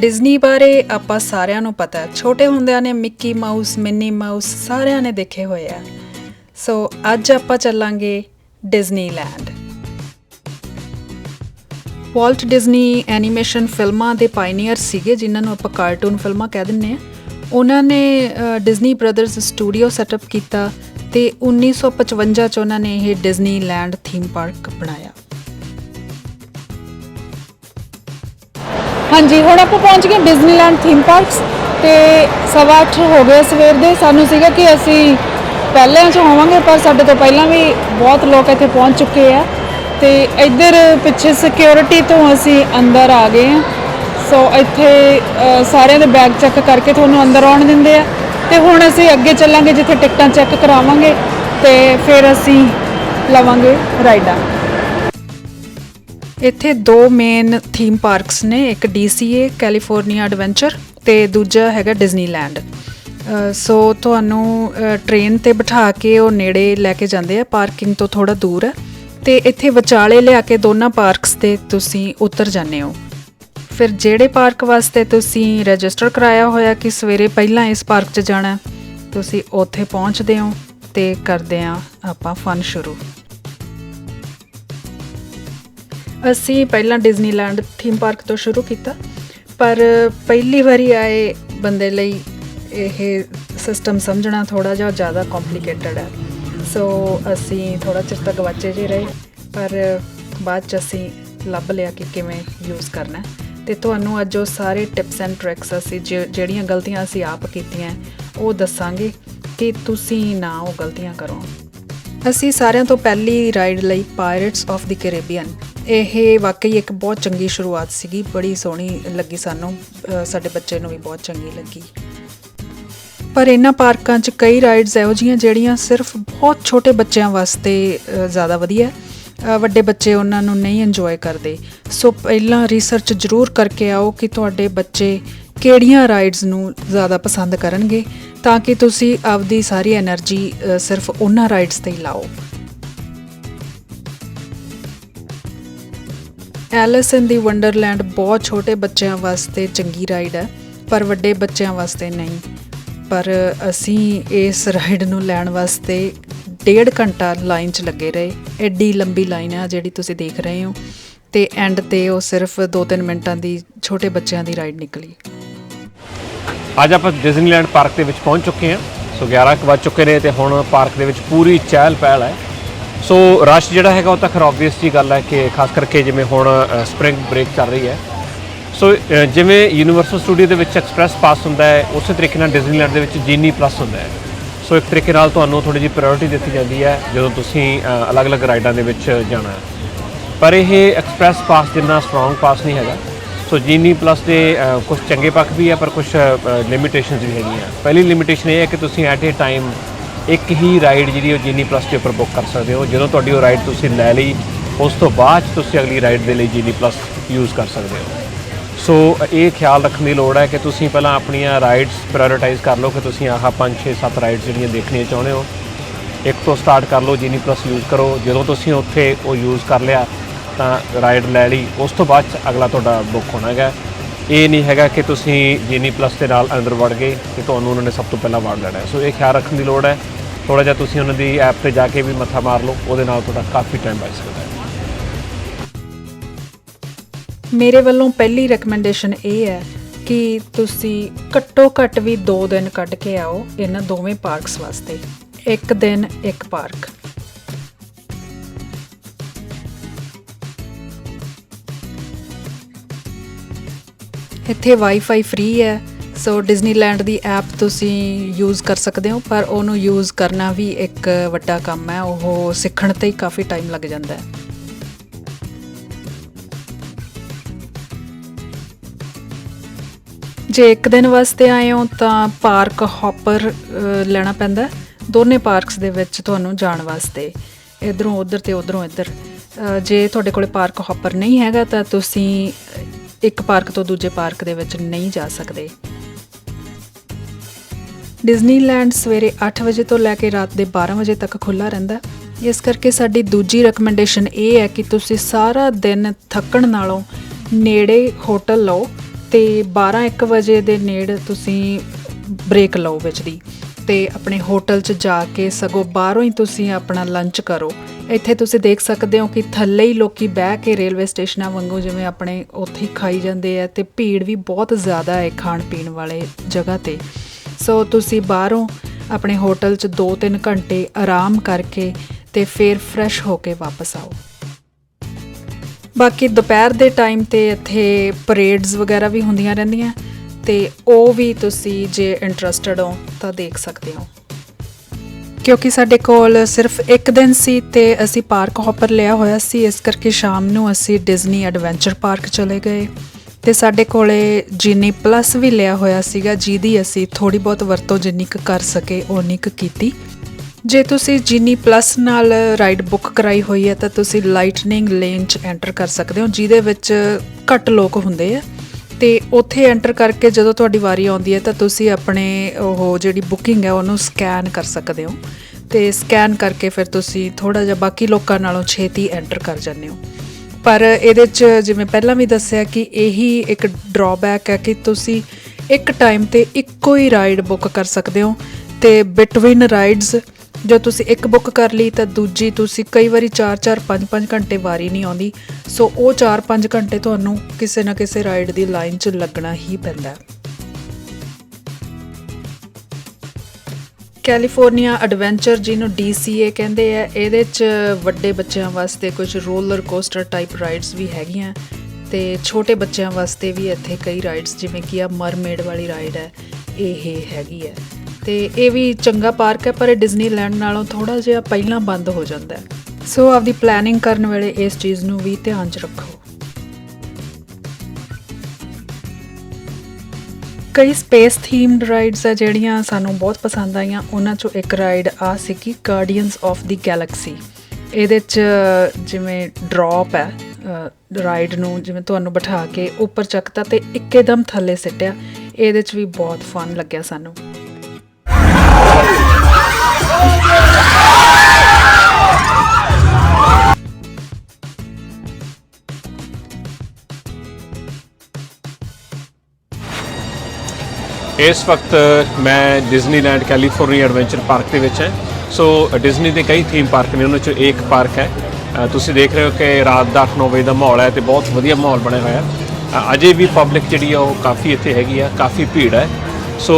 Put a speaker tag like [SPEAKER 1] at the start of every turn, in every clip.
[SPEAKER 1] Disney ਬਾਰੇ ਆਪਾਂ ਸਾਰਿਆਂ ਨੂੰ ਪਤਾ ਹੈ। ਛੋਟੇ ਹੁੰਦਿਆਂ ਨੇ ਮਿੱਕੀ ਮਾਊਸ ਮਿੰਨੀ ਮਾਊਸ ਸਾਰਿਆਂ ਨੇ ਦੇਖੇ ਹੋਏ ਆ। ਸੋ ਅੱਜ ਆਪਾਂ ਚੱਲਾਂਗੇ ਡਿਜ਼ਨੀਲੈਂਡ ਵਾਲਟ ਡਿਜ਼ਨੀ ਐਨੀਮੇਸ਼ਨ ਫਿਲਮਾਂ ਦੇ ਪਾਇਨੀਅਰ ਸੀਗੇ, ਜਿਨ੍ਹਾਂ ਨੂੰ ਆਪਾਂ ਕਾਰਟੂਨ ਫਿਲਮਾਂ ਕਹਿ ਦਿੰਨੇ ਆ ਉਹਨਾਂ ਨੇ ਡਿਜ਼ਨੀ ਬ੍ਰਦਰਜ਼ ਸਟੂਡੀਓ ਸੈਟਅਪ ਕੀਤਾ ਤੇ 1955 ਚ ਉਹਨਾਂ ਨੇ ਇਹ ਡਿਜ਼ਨੀਲੈਂਡ ਥੀਮ ਪਾਰਕ ਬਣਾਇਆ।
[SPEAKER 2] ਹਾਂਜੀ, ਹੁਣ ਆਪਾਂ ਪਹੁੰਚ ਗਏ ਡਿਜ਼ਨੀਲੈਂਡ ਥੀਮ ਪਾਰਕਸ ਤੇ ਸਵਾ ਅੱਠ ਹੋ ਗਏ ਸਵੇਰ ਦੇ। ਸਾਨੂੰ ਸੀਗਾ ਕਿ ਅਸੀਂ ਪਹਿਲਿਆਂ 'ਚ ਹੋਵਾਂਗੇ ਪਰ ਸਾਡੇ ਤੋਂ ਪਹਿਲਾਂ ਵੀ ਬਹੁਤ ਲੋਕ ਇੱਥੇ ਪਹੁੰਚ ਚੁੱਕੇ ਆ। ਤੇ ਇੱਧਰ ਪਿੱਛੇ ਸਿਕਿਉਰਿਟੀ ਤੋਂ ਅਸੀਂ ਅੰਦਰ ਆ ਗਏ ਆ। ਸੋ ਇੱਥੇ ਸਾਰਿਆਂ ਦੇ ਬੈਗ ਚੈੱਕ ਕਰਕੇ ਤੁਹਾਨੂੰ ਅੰਦਰ ਆਉਣ ਦਿੰਦੇ ਆ। ਤੇ ਹੁਣ ਅਸੀਂ ਅੱਗੇ ਚੱਲਾਂਗੇ, ਜਿੱਥੇ ਟਿਕਟਾਂ ਚੈੱਕ ਕਰਾਵਾਂਗੇ ਤੇ ਫਿਰ ਅਸੀਂ ਲਵਾਂਗੇ ਰਾਈਡਾਂ
[SPEAKER 1] ਇੱਥੇ ਦੋ ਮੇਨ ਥੀਮ ਪਾਰਕਸ ਨੇ, ਇੱਕ DCA ਕੈਲੀਫੋਰਨੀਆ ਐਡਵੈਂਚਰ ਤੇ ਦੂਜਾ ਹੈਗਾ ਡਿਜ਼ਨੀਲੈਂਡ ਸੋ ਤੁਹਾਨੂੰ ਟ੍ਰੇਨ ਤੇ ਬਿਠਾ ਕੇ ਉਹ ਨੇੜੇ ਲੈ ਕੇ ਜਾਂਦੇ ਆ ਪਾਰਕਿੰਗ ਤੋਂ ਥੋੜਾ ਦੂਰ ਹੈ ਤੇ ਇੱਥੇ ਵਿਚਾਲੇ ਲਿਆ ਕੇ ਦੋਨਾਂ ਪਾਰਕਸ ਤੇ ਤੁਸੀਂ ਉਤਰ ਜਾਂਦੇ ਹੋ। ਫਿਰ ਜਿਹੜੇ ਪਾਰਕ ਵਾਸਤੇ ਤੁਸੀਂ ਰਜਿਸਟਰ ਕਰਾਇਆ ਹੋਇਆ ਕਿ ਸਵੇਰੇ ਪਹਿਲਾਂ ਇਸ ਪਾਰਕ 'ਚ ਜਾਣਾ, ਤੁਸੀਂ ਉੱਥੇ ਪਹੁੰਚਦੇ ਹੋ ਤੇ ਕਰਦੇ ਆ ਆਪਾਂ ਫਨ ਸ਼ੁਰੂ। ਅਸੀਂ ਪਹਿਲਾਂ ਡਿਜ਼ਨੀਲੈਂਡ ਥੀਮ ਪਾਰਕ ਤੋਂ ਸ਼ੁਰੂ ਕੀਤਾ, ਪਰ ਪਹਿਲੀ ਵਾਰੀ ਆਏ ਬੰਦੇ ਲਈ ਇਹ ਸਿਸਟਮ ਸਮਝਣਾ ਥੋੜਾ ਜਿਹਾ ਜ਼ਿਆਦਾ ਕੰਪਲਿਕੇਟਡ ਹੈ। ਸੋ ਅਸੀਂ ਥੋੜਾ ਚਿਰ ਤੱਕ ਗਵਾਚੇ ਜਿਹੇ ਰਹੇ, ਪਰ ਬਾਅਦ ਚ ਅਸੀਂ ਲੱਭ ਲਿਆ ਕਿ ਕਿਵੇਂ ਯੂਜ਼ ਕਰਨਾ ਹੈ। ਤੇ ਤੁਹਾਨੂੰ ਅੱਜ ਉਹ ਸਾਰੇ ਟਿਪਸ ਐਂਡ ਟ੍ਰਿਕਸ ਅਸੀਂ ਜਿ- ਜਿਹੜੀਆਂ ਗਲਤੀਆਂ ਅਸੀਂ ਆਪ ਕੀਤੀਆਂ ਉਹ ਦੱਸਾਂਗੇ ਕਿ ਤੁਸੀਂ ਨਾ ਉਹ ਗਲਤੀਆਂ ਕਰੋ। ਅਸੀਂ ਸਾਰਿਆਂ ਤੋਂ ਪਹਿਲੀ ਰਾਈਡ ਲਈ ਪਾਇਰੇਟਸ ਆਫ ਦੀ ਕੈਰੇਬੀਅਨ ਇਹ ਵਾਕਈ ਇੱਕ ਬਹੁਤ ਚੰਗੀ ਸ਼ੁਰੂਆਤ ਸੀਗੀ, ਬੜੀ ਸੋਹਣੀ ਲੱਗੀ ਸਾਨੂੰ ਸਾਡੇ ਬੱਚੇ ਨੂੰ ਵੀ ਬਹੁਤ ਚੰਗੀ ਲੱਗੀ। ਪਰ ਇਹਨਾਂ ਪਾਰਕਾਂ 'ਚ ਕਈ ਰਾਈਡਸ ਇਹੋ ਜੀਆਂ ਜਿਹੜੀਆਂ ਸਿਰਫ ਬਹੁਤ ਛੋਟੇ ਬੱਚਿਆਂ ਵਾਸਤੇ ਜ਼ਿਆਦਾ ਵਧੀਆ ਵੱਡੇ ਬੱਚੇ ਉਹਨਾਂ ਨੂੰ ਨਹੀਂ ਇੰਜੋਏ ਕਰਦੇ। ਸੋ ਪਹਿਲਾਂ ਰਿਸਰਚ ਜ਼ਰੂਰ ਕਰਕੇ ਆਓ ਕਿ ਤੁਹਾਡੇ ਬੱਚੇ ਕਿਹੜੀਆਂ ਰਾਈਡਸ ਨੂੰ ਜ਼ਿਆਦਾ ਪਸੰਦ ਕਰਨਗੇ, ਤਾਂ ਕਿ ਤੁਸੀਂ ਆਪਦੀ ਸਾਰੀ એનર્ਜੀ ਸਿਰਫ ਉਹਨਾਂ ਰਾਈਡਸ ਤੇ ਹੀ ਲਾਓ। ਐਲਿਸ ਇਨ ਦੀ ਵੰਡਰਲੈਂਡ ਬਹੁਤ ਛੋਟੇ ਬੱਚਿਆਂ ਵਾਸਤੇ ਚੰਗੀ ਰਾਈਡ ਹੈ, ਪਰ ਵੱਡੇ ਬੱਚਿਆਂ ਵਾਸਤੇ ਨਹੀਂ। ਪਰ ਅਸੀਂ ਇਸ ਰਾਈਡ ਨੂੰ ਲੈਣ ਵਾਸਤੇ ਡੇਢ ਘੰਟਾ ਲਾਈਨ 'ਚ ਲੱਗੇ ਰਹੇ। ਐਡੀ ਲੰਬੀ ਲਾਈਨ ਆ ਜਿਹੜੀ ਤੁਸੀਂ ਦੇਖ ਰਹੇ ਹੋ। ਤੇ ਐਂਡ ਤੇ ਉਹ ਸਿਰਫ 2-3 ਮਿੰਟਾਂ ਦੀ ਛੋਟੇ ਬੱਚਿਆਂ ਦੀ ਰਾਈਡ ਨਿਕਲੀ।
[SPEAKER 3] ਅੱਜ ਆਪਾਂ ਡਿਜ਼ਨੀਲੈਂਡ ਪਾਰਕ ਦੇ ਵਿੱਚ ਪਹੁੰਚ ਚੁੱਕੇ ਹਾਂ। ਸੋ 11 ਕੁ ਵੱਜ ਚੁੱਕੇ ਨੇ ਤੇ ਹੁਣ ਪਾਰਕ ਦੇ ਵਿੱਚ ਪੂਰੀ ਚਹਿਲ ਪਹਿਲ ਹੈ। ਸੋ ਰਸ਼ ਜਿਹੜਾ ਹੈਗਾ ਉਹ ਤਾਂ ਖੈਰ ਆਬਵੀਅਸ ਜੀ ਗੱਲ ਹੈ ਕਿ ਖਾਸ ਕਰਕੇ ਜਿਵੇਂ ਹੁਣ ਸਪ੍ਰਿੰਗ ਬ੍ਰੇਕ ਚੱਲ ਰਹੀ ਹੈ। ਸੋ ਜਿਵੇਂ ਯੂਨੀਵਰਸਲ ਸਟੂਡੀਓ ਦੇ ਵਿੱਚ ਐਕਸਪ੍ਰੈਸ ਪਾਸ ਹੁੰਦਾ ਹੈ, ਉਸੇ ਤਰੀਕੇ ਨਾਲ ਡਿਜ਼ਨੀਲੈਂਡ ਦੇ ਵਿੱਚ ਜੀਨੀ ਪਲੱਸ ਹੁੰਦਾ ਹੈ। ਸੋ ਇੱਕ ਤਰੀਕੇ ਨਾਲ ਤੁਹਾਨੂੰ ਥੋੜੀ ਜਿਹੀ ਪ੍ਰਾਇੋਰਟੀ ਦਿੱਤੀ ਜਾਂਦੀ ਹੈ, ਜਦੋਂ ਤੁਸੀਂ ਅਲੱਗ-ਅਲੱਗ ਰਾਈਡਾਂ ਦੇ ਵਿੱਚ ਜਾਣਾ ਹੈ। ਪਰ ਇਹ ਐਕਸਪ੍ਰੈਸ ਪਾਸ ਜਿੰਨਾ ਸਟਰੋਂਗ ਪਾਸ ਨਹੀਂ ਹੈਗਾ। ਸੋ ਜੀਨੀ ਪਲੱਸ ਦੇ ਕੁਝ ਚੰਗੇ ਪੱਖ ਵੀ ਹੈ, ਪਰ ਕੁਝ ਲਿਮਿਟੇਸ਼ਨਸ ਵੀ ਹੈਗੀਆਂ। ਪਹਿਲੀ ਲਿਮਿਟੇਸ਼ਨ ਇਹ ਹੈ ਕਿ ਤੁਸੀਂ ਐਟ ਏ ਟਾਈਮ ਇੱਕ ਹੀ ਰਾਈਡ ਜਿਹੜੀ ਉਹ ਜੀਨੀ ਪਲੱਸ ਦੇ ਉੱਪਰ ਬੁੱਕ ਕਰ ਸਕਦੇ ਹੋ। ਜਦੋਂ ਤੁਹਾਡੀ ਉਹ ਰਾਈਡ ਤੁਸੀਂ ਲੈ ਲਈ, ਉਸ ਤੋਂ ਬਾਅਦ 'ਚ ਤੁਸੀਂ ਅਗਲੀ ਰਾਈਡ ਦੇ ਲਈ ਜੀਨੀ ਪਲੱਸ ਯੂਜ਼ ਕਰ ਸਕਦੇ ਹੋ। ਸੋ ਇਹ ਖਿਆਲ ਰੱਖਣ ਦੀ ਲੋੜ ਹੈ ਕਿ ਤੁਸੀਂ ਪਹਿਲਾਂ ਆਪਣੀਆਂ ਰਾਈਡਸ ਪ੍ਰਾਇੋਰਟਾਈਜ਼ ਕਰ ਲਓ ਕਿ ਤੁਸੀਂ ਆਹ 5 6 7 ਰਾਈਡਸ ਜਿਹੜੀਆਂ ਦੇਖਣੀਆਂ ਚਾਹੁੰਦੇ ਹੋ। ਇੱਕ ਤੋਂ ਸਟਾਰਟ ਕਰ ਲਓ ਜੀਨੀ ਪਲੱਸ ਯੂਜ਼ ਕਰੋ। ਜਦੋਂ ਤੁਸੀਂ ਉੱਥੇ ਉਹ ਯੂਜ਼ ਕਰ ਲਿਆ, ਤਾਂ ਰਾਈਡ ਲੈ ਲਈ। ਉਸ ਤੋਂ ਬਾਅਦ 'ਚ ਅਗਲਾ ਤੁਹਾਡਾ ਬੁੱਕ ਹੋਣਾ ਹੈਗਾ। ਇਹ ਨਹੀਂ ਹੈਗਾ ਕਿ ਤੁਸੀਂ ਜੀਨੀ ਪਲੱਸ ਦੇ ਨਾਲ ਅੰਦਰ ਵੜ ਗਏ ਤੇ ਤੁਹਾਨੂੰ ਉਹਨਾਂ ਨੇ ਸਭ ਤੋਂ ਪਹਿਲਾਂ ਵੜ ਲੈਣਾ ਸੋ ਇਹ ਖਿਆਲ ਰੱਖਣ ਦੀ ਲੋੜ ਹੈ। ਥੋੜਾ ਜਿਹਾ ਤੁਸੀਂ ਉਹਨਾਂ ਦੀ ਐਪ ਤੇ ਜਾ ਕੇ ਵੀ ਮੱਥਾ ਮਾਰ ਲਓ, ਉਹਦੇ ਨਾਲ ਤੁਹਾਡਾ ਕਾਫੀ ਟਾਈਮ ਬਚ ਸਕਦਾ ਹੈ।
[SPEAKER 1] ਮੇਰੇ ਵੱਲੋਂ ਪਹਿਲੀ ਰეკਮੈਂਡੇਸ਼ਨ ਇਹ ਹੈ ਕਿ ਤੁਸੀਂ ਘੱਟੋ ਘੱਟ ਵੀ 2 ਦਿਨ ਕੱਢ ਕੇ ਆਓ ਇਹਨਾਂ ਦੋਵੇਂ ਪਾਰਕਸ ਵਾਸਤੇ। ਇੱਕ ਦਿਨ, ਇੱਕ ਪਾਰਕ ਇੱਥੇ ਵਾਈਫਾਈ ਫ੍ਰੀ ਹੈ। ਸੋ ਡਿਜ਼ਨੀਲੈਂਡ ਦੀ ਐਪ ਤੁਸੀਂ ਯੂਜ਼ ਕਰ ਸਕਦੇ ਹੋ, ਪਰ ਉਹਨੂੰ ਯੂਜ਼ ਕਰਨਾ ਵੀ ਇੱਕ ਵੱਡਾ ਕੰਮ ਹੈ। ਉਹ ਸਿੱਖਣ ਤੇ ਹੀ ਕਾਫੀ ਟਾਈਮ ਲੱਗ ਜਾਂਦਾ ਹੈ। ਜੇ ਇੱਕ ਦਿਨ ਵਾਸਤੇ ਆਏ ਹੋ ਤਾਂ ਪਾਰਕ ਹੌਪਰ ਲੈਣਾ ਪੈਂਦਾ ਦੋਨੇ ਪਾਰਕਸ ਦੇ ਵਿੱਚ ਤੁਹਾਨੂੰ ਜਾਣ ਵਾਸਤੇ। ਇਧਰੋਂ ਉਧਰ ਤੇ ਉਧਰੋਂ ਇੱਧਰ। ਜੇ ਤੁਹਾਡੇ ਕੋਲੇ ਪਾਰਕ ਹੌਪਰ ਨਹੀਂ ਹੈਗਾ ਤਾਂ ਤੁਸੀਂ ਇੱਕ ਪਾਰਕ ਤੋਂ ਦੂਜੇ ਪਾਰਕ ਦੇ ਵਿੱਚ ਨਹੀਂ ਜਾ ਸਕਦੇ। ਡਿਜ਼ਨੀਲੈਂਡ ਸਵੇਰੇ 8 ਵਜੇ ਤੋਂ ਲੈ ਕੇ ਰਾਤ ਦੇ 12 ਵਜੇ ਤੱਕ ਖੁੱਲਾ ਰਹਿੰਦਾ ਇਸ ਕਰਕੇ ਸਾਡੀ ਦੂਜੀ ਰეკਮੈਂਡੇਸ਼ਨ ਇਹ ਹੈ ਕਿ ਤੁਸੀਂ ਸਾਰਾ ਦਿਨ ਥੱਕਣ ਨਾਲੋਂ ਨੇੜੇ ਹੋਟਲ ਲਓ ਤੇ 12 1 ਵਜੇ ਦੇ ਨੇੜ ਤੁਸੀਂ ਬ੍ਰੇਕ ਲਓ ਵਿੱਚ ਦੀ ਤੇ ਆਪਣੇ ਹੋਟਲ 'ਚ ਜਾ ਕੇ ਸਗੋਂ ਬਾਹਰੋਂ ਹੀ ਤੁਸੀਂ ਆਪਣਾ ਲੰਚ ਕਰੋ। ਇੱਥੇ ਤੁਸੀਂ ਦੇਖ ਸਕਦੇ ਹੋ ਕਿ ਥੱਲੇ ਹੀ ਲੋਕੀ ਬਹਿ ਕੇ ਰੇਲਵੇ ਸਟੇਸ਼ਨਾਂ ਵਾਂਗੂ ਜਿਵੇਂ ਆਪਣੇ ਉੱਥੇ ਹੀ ਖਾਈ ਜਾਂਦੇ ਆ ਤੇ ਭੀੜ ਵੀ ਬਹੁਤ ਜ਼ਿਆਦਾ ਹੈ ਖਾਣ ਪੀਣ ਵਾਲੇ ਜਗ੍ਹਾ ਤੇ। ਸੋ ਤੁਸੀਂ ਬਾਹਰੋਂ ਆਪਣੇ ਹੋਟਲ 'ਚ 2-3 ਘੰਟੇ ਆਰਾਮ ਕਰਕੇ ਤੇ ਫਿਰ ਫਰੈਸ਼ ਹੋ ਕੇ ਵਾਪਸ ਆਓ। ਬਾਕੀ ਦੁਪਹਿਰ ਦੇ ਟਾਈਮ ਤੇ ਇੱਥੇ ਪਰੇਡਸ ਵਗੈਰਾ ਵੀ ਹੁੰਦੀਆਂ ਰਹਿੰਦੀਆਂ ਤੇ ਉਹ ਵੀ ਤੁਸੀਂ ਜੇ ਇੰਟਰਸਟਿਡ ਹੋ ਤਾਂ ਦੇਖ ਸਕਦੇ ਹੋ। ਕਿਉਂਕਿ ਸਾਡੇ ਕੋਲ ਸਿਰਫ ਇੱਕ ਦਿਨ ਸੀ ਤੇ ਅਸੀਂ ਪਾਰਕ ਹੌਪਰ ਲਿਆ ਹੋਇਆ ਸੀ, ਇਸ ਕਰਕੇ ਸ਼ਾਮ ਨੂੰ ਅਸੀਂ ਡਿਜ਼ਨੀ ਐਡਵੈਂਚਰ ਪਾਰਕ ਚਲੇ ਗਏ। ਤੇ ਸਾਡੇ ਕੋਲੇ ਜੀਨੀ ਪਲੱਸ ਵੀ ਲਿਆ ਹੋਇਆ ਸੀਗਾ, ਜਿਹਦੀ ਅਸੀਂ ਥੋੜੀ ਬਹੁਤ ਵਰਤੋਂ ਜਿੰਨੀ ਕੁ ਕਰ ਸਕੇ, ਓਨੀ ਕੁ ਕੀਤੀ। ਜੇ ਤੁਸੀਂ ਜੀਨੀ ਪਲੱਸ ਨਾਲ ਰਾਈਡ ਬੁੱਕ ਕਰਾਈ ਹੋਈ ਹੈ, ਤਾਂ ਤੁਸੀਂ ਲਾਈਟਨਿੰਗ ਲੇਨ 'ਚ ਐਂਟਰ ਕਰ ਸਕਦੇ ਹੋ, ਜਿਹਦੇ ਵਿੱਚ ਘੱਟ ਲੋਕ ਹੁੰਦੇ ਆ। ਤੇ ਉੱਥੇ ਐਂਟਰ ਕਰਕੇ ਜਦੋਂ ਤੁਹਾਡੀ ਵਾਰੀ ਆਉਂਦੀ ਹੈ, ਤਾਂ ਤੁਸੀਂ ਆਪਣੇ ਉਹ ਜਿਹੜੀ ਬੁਕਿੰਗ ਹੈ, ਉਹਨੂੰ ਸਕੈਨ ਕਰ ਸਕਦੇ ਹੋ। ਤੇ ਸਕੈਨ ਕਰਕੇ ਫਿਰ ਤੁਸੀਂ ਥੋੜਾ ਜਿਹਾ ਬਾਕੀ ਲੋਕਾਂ ਨਾਲੋਂ ਛੇਤੀ ਐਂਟਰ ਕਰ ਜਾਂਦੇ ਹੋ। ਪਰ ਇਹਦੇ 'ਚ ਜਿਵੇਂ ਪਹਿਲਾਂ ਵੀ ਦੱਸਿਆ ਕਿ ਇਹੀ ਇੱਕ ਡਰਾਬੈਕ ਹੈ ਕਿ ਤੁਸੀਂ ਇੱਕ ਟਾਈਮ ਤੇ ਇੱਕੋ ਹੀ ਰਾਈਡ ਬੁੱਕ ਕਰ ਸਕਦੇ ਹੋ ਤੇ ਬਿਟਵੀਨ ਰਾਈਡਸ ਜੋ ਤੁਸੀਂ ਇੱਕ ਬੁੱਕ ਕਰ ਲਈ ਤਾਂ ਦੂਜੀ ਤੁਸੀਂ ਕਈ ਵਾਰੀ 4-4 5-5 ਘੰਟੇ ਵਾਰੀ ਨਹੀਂ ਆਉਂਦੀ। ਸੋ ਉਹ 4-5 ਘੰਟੇ ਤੁਹਾਨੂੰ ਕਿਸੇ ਨਾ ਕਿਸੇ ਰਾਈਡ ਦੀ ਲਾਈਨ 'ਚ ਲੱਗਣਾ ਹੀ ਪੈਂਦਾ ਹੈ। ਕੈਲੀਫੋਰਨੀਆ ਐਡਵੈਂਚਰ ਜਿਹਨੂੰ DCA ਕਹਿੰਦੇ ਆ, ਇਹਦੇ 'ਚ ਵੱਡੇ ਬੱਚਿਆਂ ਵਾਸਤੇ ਕੁਝ ਰੋਲਰ ਕੋਸਟਰ ਟਾਈਪ ਰਾਈਡਸ ਵੀ ਹੈਗੀਆਂ ਤੇ ਛੋਟੇ ਬੱਚਿਆਂ ਵਾਸਤੇ ਵੀ ਇੱਥੇ ਕਈ ਰਾਈਡਸ, ਜਿਵੇਂ ਕਿ ਆ ਮਰਮੇਡ ਵਾਲੀ ਰਾਈਡ ਹੈ, ਇਹ ਹੈਗੀ ਹੈ। ਤੇ ਇਹ ਵੀ ਚੰਗਾ ਪਾਰਕ ਹੈ, ਪਰ ਇਹ ਡਿਜ਼ਨੀਲੈਂਡ ਨਾਲੋਂ ਥੋੜਾ ਜਿਹਾ ਪਹਿਲਾਂ ਬੰਦ ਹੋ ਜਾਂਦਾ ਹੈ। ਸੋ ਆਪਦੀ ਪਲੈਨਿੰਗ ਕਰਨ ਵੇਲੇ ਇਸ ਚੀਜ਼ ਨੂੰ ਵੀ ਧਿਆਨ 'ਚ ਰੱਖੋ। ਕਈ ਸਪੇਸ ਥੀਮਡ ਰਾਈਡਸ ਆ ਜਿਹੜੀਆਂ ਸਾਨੂੰ ਬਹੁਤ ਪਸੰਦ ਆਈਆਂ, ਉਹਨਾਂ ਚੋਂ ਇੱਕ ਰਾਈਡ ਆ ਸੀਗੀ ਗਾਰਡੀਅਨਸ ਆਫ ਦੀ ਗੈਲੈਕਸੀ ਇਹਦੇ ਚ ਜਿਵੇਂ ਡ੍ਰੌਪ ਹੈ ਰਾਈਡ ਨੂੰ ਜਿਵੇਂ ਤੁਹਾਨੂੰ ਬਿਠਾ ਕੇ ਉੱਪਰ ਚੱਕਤਾ ਤੇ ਇੱਕੇਦਮ ਥੱਲੇ ਸਿੱਟਿਆ, ਇਹਦੇ ਚ ਵੀ ਬਹੁਤ ਫਨ ਲੱਗਿਆ ਸਾਨੂੰ।
[SPEAKER 3] ਇਸ ਵਕਤ ਮੈਂ ਡਿਜ਼ਨੀਲੈਂਡ ਕੈਲੀਫੋਰਨੀਆ ਐਡਵੈਂਚਰ ਪਾਰਕ ਦੇ ਵਿੱਚ ਹਾਂ। ਸੋ ਡਿਜ਼ਨੀ ਦੇ ਕਈ ਥੀਮ ਪਾਰਕ ਨੇ ਉਹਨਾਂ ਚੋਂ ਇੱਕ ਪਾਰਕ ਹੈ। ਤੁਸੀਂ ਦੇਖ ਰਹੇ ਹੋ ਕਿ ਰਾਤ ਦਾ 8-9 ਵਜੇ ਦਾ ਮਾਹੌਲ ਹੈ ਤੇ ਬਹੁਤ ਵਧੀਆ ਮਾਹੌਲ ਬਣਿਆ ਹੋਇਆ। ਹੈ ਅਜੇ ਵੀ ਪਬਲਿਕ ਜਿਹੜੀ ਆ ਉਹ ਕਾਫੀ ਇੱਥੇ ਹੈਗੀ ਆ ਕਾਫੀ ਭੀੜ ਹੈ। ਸੋ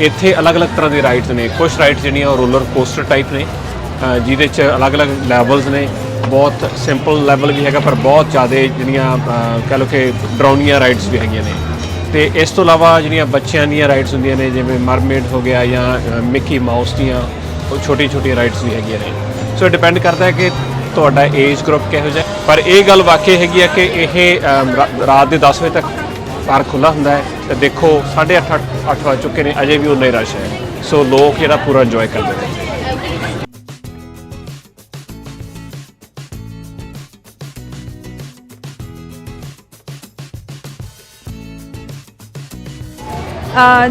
[SPEAKER 3] ਇੱਥੇ ਅਲੱਗ-ਅਲੱਗ ਤਰ੍ਹਾਂ ਦੇ ਰਾਈਡਸ ਨੇ। ਕੁਝ ਰਾਈਡਸ ਜਿਹੜੀਆਂ ਉਹ ਰੋਲਰ ਕੋਸਟਰ ਟਾਈਪ ਨੇ। ਜਿਹਦੇ 'ਚ ਅਲੱਗ-ਅਲੱਗ ਲੈਵਲਸ ਨੇ। ਬਹੁਤ ਸਿੰਪਲ ਲੈਵਲ ਵੀ ਹੈਗਾ ਪਰ ਬਹੁਤ ਜ਼ਿਆਦਾ ਜਿਹੜੀਆਂ ਅ, ਕਹਿ ਲਓ ਕਿ ਡਰਾਉਣੀਆਂ ਰਾਈਡਸ ਵੀ ਹੈਗੀਆਂ ਨੇ। ਤੇ ਇਸ ਤੋਂ ਇਲਾਵਾ ਜਿਹੜੀਆਂ ਬੱਚਿਆਂ ਦੀਆਂ ਰਾਈਡਸ ਹੁੰਦੀਆਂ ਨੇ, ਜਿਵੇਂ ਮਰਮੇਡ ਹੋ ਗਿਆ ਜਾਂ ਮਿੱਕੀ ਮਿਕੀ ਮਾਊਸ ਦੀਆਂ, ਉਹ ਛੋਟੀ ਛੋਟੀ ਰਾਈਡਸ ਵੀ ਹੈਗੀਆਂ ਨੇ। ਸੋ ਡਿਪੈਂਡ ਕਰਦਾ ਹੈ ਕਿ ਤੁਹਾਡਾ ਏਜ ਗਰੁੱਪ ਕਿਹੋ ਜਿਹਾ ਪਰ ਇਹ ਗੱਲ ਵਾਕਈ ਹੈਗੀ ਹੈ ਕਿ ਇਹ ਰਾਤ ਦੇ 10 ਵਜੇ ਤੱਕ ਪਾਰਕ ਖੁੱਲਾ ਹੁੰਦਾ ਹੈ। ਤੇ ਦੇਖੋ 8:30 ਅੱਠ ਵੱਜ ਚੁੱਕੇ ਨੇ, ਅਜੇ ਵੀ ਉਨਾ ਹੀ ਰਸ਼ ਹੈ। ਸੋ ਲੋਕ ਜਿਹੜਾ ਪੂਰਾ ਇੰਜੋਏ ਕਰਦੇ ਨੇ।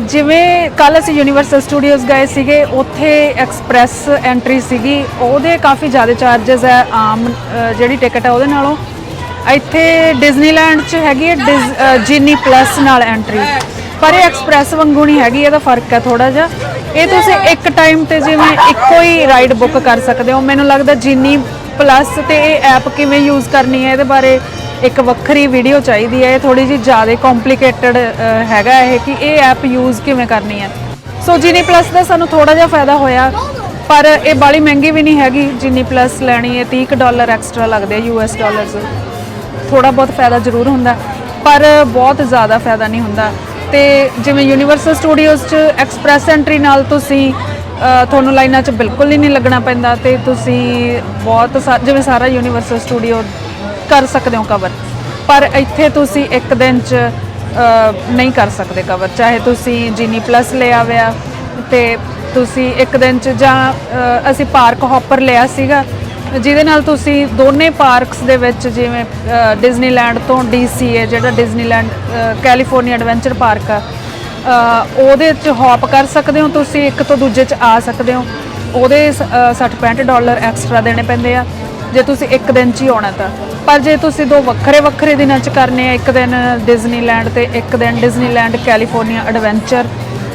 [SPEAKER 2] ਜਿਵੇਂ ਕੱਲ ਅਸੀਂ ਯੂਨੀਵਰਸਲ ਸਟੂਡੀਓਜ਼ ਗਏ ਸੀਗੇ, ਉੱਥੇ ਐਕਸਪ੍ਰੈਸ ਐਂਟਰੀ ਸੀਗੀ। ਉਹਦੇ ਕਾਫੀ ਜ਼ਿਆਦਾ ਚਾਰजेस ਹੈ, ਆਮ ਜਿਹੜੀ ਟਿਕਟ ਹੈ ਉਹਦੇ ਨਾਲੋਂ। ਇੱਥੇ ਡਿਜ਼ਨੀਲੈਂਡ 'ਚ ਹੈਗੀ ਹੈ ਡਿਜ਼- ਅਹ ਜਿਨੀ ਪਲੱਸ ਨਾਲ ਐਂਟਰੀ ਪਰ ਇਹ ਐਕਸਪ੍ਰੈਸ ਵਾਂਗੂ ਨਹੀਂ ਹੈਗੀ, ਇਹਦਾ ਫ਼ਰਕ ਹੈ ਥੋੜਾ ਜਿਹਾ। ਇਹ ਤੁਸੀਂ ਇੱਕ ਟਾਈਮ ਤੇ ਜਿਵੇਂ ਇੱਕੋ ਹੀ ਰਾਈਡ ਬੁੱਕ ਕਰ ਸਕਦੇ ਹੋ। ਮੈਨੂੰ ਲੱਗਦਾ ਜਿਨੀ ਪਲੱਸ ਤੇ ਇਹ ਐਪ ਕਿਵੇਂ ਯੂਜ਼ ਕਰਨੀ ਹੈ, ਇਹਦੇ ਬਾਰੇ ਇੱਕ ਵੱਖਰੀ ਵੀਡੀਓ ਚਾਹੀਦੀ ਹੈ, ਇਹ ਥੋੜੀ ਜਿਹੀ ਜ਼ਿਆਦਾ ਕੰਪਲਿਕੇਟਡ ਹੈਗਾ ਇਹ ਕਿ ਇਹ ਐਪ ਯੂਜ਼ ਕਿਵੇਂ ਕਰਨੀ ਹੈ। ਸੋ ਜੀਨੀ ਪਲੱਸ ਦਾ ਸਾਨੂੰ ਥੋੜਾ ਜਿਹਾ ਫਾਇਦਾ ਹੋਇਆ, ਪਰ ਇਹ ਬਾਲੀ ਮਹਿੰਗੀ ਵੀ ਨਹੀਂ ਹੈਗੀ। ਜੀਨੀ ਪਲੱਸ ਲੈਣੀ ਹੈ 30 ਡਾਲਰ ਐਕਸਟਰਾ ਲੱਗਦੇ ਆ ਯੂਐਸ ਡਾਲਰਸ ਥੋੜਾ ਬਹੁਤ ਫਾਇਦਾ ਜ਼ਰੂਰ ਹੁੰਦਾ, ਪਰ ਬਹੁਤ ਜ਼ਿਆਦਾ ਫਾਇਦਾ ਨਹੀਂ ਹੁੰਦਾ। ਤੇ ਜਿਵੇਂ ਯੂਨੀਵਰਸਲ ਸਟੂਡੀਓਜ਼ 'ਚ ਐਕਸਪ੍ਰੈਸ ਐਂਟਰੀ ਨਾਲ ਤੁਸੀਂ ਤੁਹਾਨੂੰ ਲਾਈਨਾਂ 'ਚ ਬਿਲਕੁਲ ਹੀ ਨਹੀਂ ਲੱਗਣਾ ਪੈਂਦਾ। ਤੇ ਤੁਸੀਂ ਬਹੁਤ ਸਾ- ਜਿਵੇਂ ਸਾਰਾ ਯੂਨੀਵਰਸਲ ਸਟੂਡੀਓ ਕਰ ਸਕਦੇ ਹੋ ਕਵਰ ਪਰ ਇੱਥੇ ਤੁਸੀਂ ਇੱਕ ਦਿਨ 'ਚ ਨਹੀਂ ਕਰ ਸਕਦੇ ਕਵਰ ਚਾਹੇ ਤੁਸੀਂ ਜੀਨੀ ਪਲੱਸ ਲੈ ਆਵਿਆ ਤੇ ਤੁਸੀਂ ਇੱਕ ਦਿਨ 'ਚ ਜਾਂ ਅਸੀਂ ਪਾਰਕ ਹੌਪਰ ਲਿਆ ਸੀਗਾ, ਜਿਹਦੇ ਨਾਲ ਤੁਸੀਂ ਦੋਨੇ ਪਾਰਕਸ ਦੇ ਵਿੱਚ ਜਿਵੇਂ ਡਿਜ਼ਨੀਲੈਂਡ ਤੋਂ ਡੀਸੀਏ ਜਿਹੜਾ ਡਿਜ਼ਨੀਲੈਂਡ ਕੈਲੀਫੋਰਨੀਆ ਐਡਵੈਂਚਰ ਪਾਰਕ ਆ ਉਹਦੇ 'ਚ ਹੌਪ ਕਰ ਸਕਦੇ ਹੋ ਤੁਸੀਂ, ਇੱਕ ਤੋਂ ਦੂਜੇ 'ਚ ਆ ਸਕਦੇ ਹੋ। ਉਹਦੇ 60 65 ਡਾਲਰ ਐਕਸਟਰਾ ਦੇਣੇ ਪੈਂਦੇ ਆ। ਜੇ ਤੁਸੀਂ ਇੱਕ ਦਿਨ 'ਚ ਹੀ ਆਉਣਾ ਤਾਂ। ਪਰ ਜੇ ਤੁਸੀਂ ਦੋ ਵੱਖਰੇ ਵੱਖਰੇ ਦਿਨਾਂ 'ਚ ਕਰਨੇ ਆ, ਇੱਕ ਦਿਨ ਡਿਜ਼ਨੀਲੈਂਡ ਤੇ ਇੱਕ ਦਿਨ ਡਿਜ਼ਨੀਲੈਂਡ ਕੈਲੀਫੋਰਨੀਆ ਐਡਵੈਂਚਰ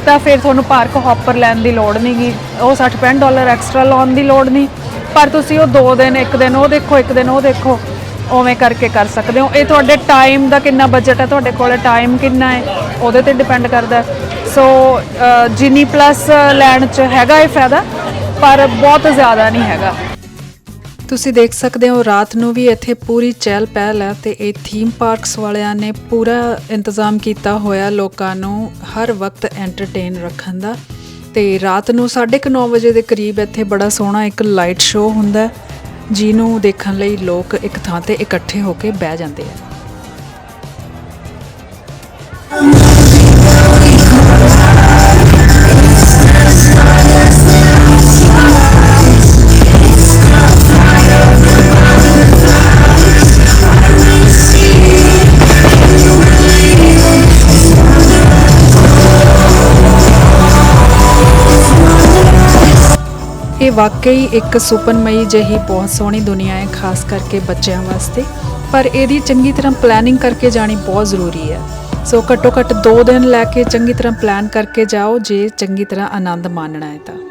[SPEAKER 2] ਤਾਂ ਫਿਰ ਤੁਹਾਨੂੰ ਪਾਰਕ ਹੌਪਰ ਲੈਣ ਦੀ ਲੋੜ ਨਹੀਂਗੀ ਉਹ 60 65 ਡਾਲਰ ਐਕਸਟਰਾ ਲਾਉਣ ਦੀ ਲੋੜ ਨਹੀਂ ਪਰ ਤੁਸੀਂ ਉਹ ਦੋ ਦਿਨ, ਇੱਕ ਦਿਨ, ਉਹ ਦੇਖੋ, ਇੱਕ ਦਿਨ, ਉਹ ਦੇਖੋ, ਉਵੇਂ ਕਰਕੇ ਕਰ ਸਕਦੇ ਹੋ। ਇਹ ਤੁਹਾਡੇ ਟਾਈਮ ਦਾ ਕਿੰਨਾ ਬਜਟ ਹੈ? ਤੁਹਾਡੇ ਕੋਲ ਟਾਈਮ ਕਿੰਨਾ ਹੈ? ਉਹਦੇ ਤੇ ਡਿਪੈਂਡ ਕਰਦਾ ਸੋ ਜਿਨੀ ਪਲੱਸ ਲੈਣ ਚ ਹੈਗਾ ਇਹ ਫਾਇਦਾ, ਪਰ ਬਹੁਤ ਜ਼ਿਆਦਾ ਨਹੀਂ ਹੈਗਾ।
[SPEAKER 1] ਤੁਸੀਂ ਦੇਖ ਸਕਦੇ ਹੋ, ਰਾਤ ਨੂੰ ਵੀ ਇੱਥੇ ਪੂਰੀ ਚਹਿਲ ਪਹਿਲ ਹੈ ਤੇ ਇਹ ਥੀਮ ਪਾਰਕਸ ਵਾਲਿਆਂ ਨੇ ਪੂਰਾ ਇੰਤਜ਼ਾਮ ਕੀਤਾ ਹੋਇਆ ਲੋਕਾਂ ਨੂੰ ਹਰ ਵਕਤ ਐਂਟਰਟੇਨ ਰੱਖਣ ਦਾ। ਤੇ ਰਾਤ ਨੂੰ 9:30 ਵਜੇ ਦੇ ਕਰੀਬ ਇੱਥੇ ਬੜਾ ਸੋਹਣਾ ਇੱਕ ਲਾਈਟ ਸ਼ੋਅ ਹੁੰਦਾ ਜਿਹਨੂੰ ਦੇਖਣ ਲਈ ਲੋਕ ਇੱਕ ਥਾਂ ਤੇ ਇਕੱਠੇ ਹੋ ਕੇ ਬਹਿ ਜਾਂਦੇ ਆ। ਇਹ ਵਾਕਈ ਇੱਕ ਸੁਪਨਮਈ ਜਿਹੀ ਬਹੁਤ ਸੋਹਣੀ ਦੁਨੀਆ ਹੈ, ਖਾਸ ਕਰਕੇ ਬੱਚਿਆਂ ਵਾਸਤੇ। ਪਰ ਇਹਦੀ ਚੰਗੀ ਤਰ੍ਹਾਂ ਪਲੈਨਿੰਗ ਕਰਕੇ ਜਾਣੀ ਬਹੁਤ ਜ਼ਰੂਰੀ ਹੈ। ਸੋ ਘੱਟੋ ਘੱਟ 2 ਦਿਨ ਲੈ ਕੇ ਚੰਗੀ ਤਰ੍ਹਾਂ ਪਲਾਨ ਕਰਕੇ ਜਾਓ, ਜੇ ਚੰਗੀ ਤਰ੍ਹਾਂ ਆਨੰਦ ਮਾਣਨਾ ਹੈ ਤਾਂ।